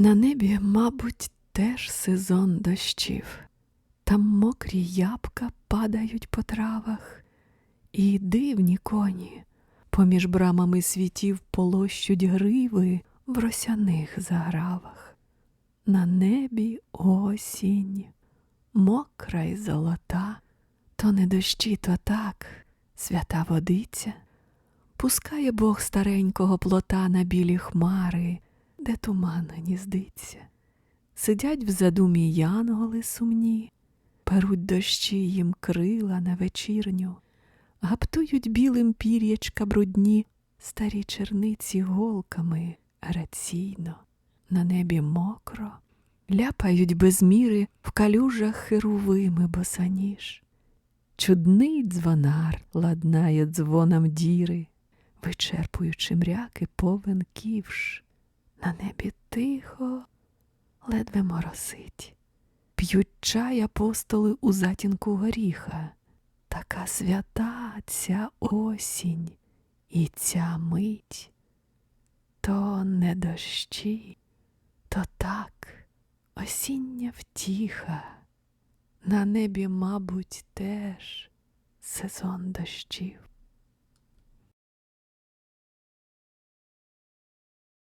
На небі, мабуть, теж сезон дощів. Там мокрі ябка падають по травах, і дивні коні поміж брамами світів полощуть гриви в росяних загравах. На небі осінь, мокра й золота, то не дощі, то так, свята водиця. Пускає Бог старенького плота на білі хмари, де туман гніздиться. Сидять в задумі янголи сумні, перуть дощі їм крила на вечірню, гаптують білим пір'ячка брудні, старі черниці голками граційно, на небі мокро, ляпають без міри в калюжах херувими босаніж. Чудний дзвонар ладнає дзвоном діри, вичерпуючи мряки повен ківш. На небі тихо, ледве моросить. П'ють чай апостоли у затінку горіха. Така свята ця осінь і ця мить. То не дощі, то так, осіння втіха. На небі, мабуть, теж сезон дощів.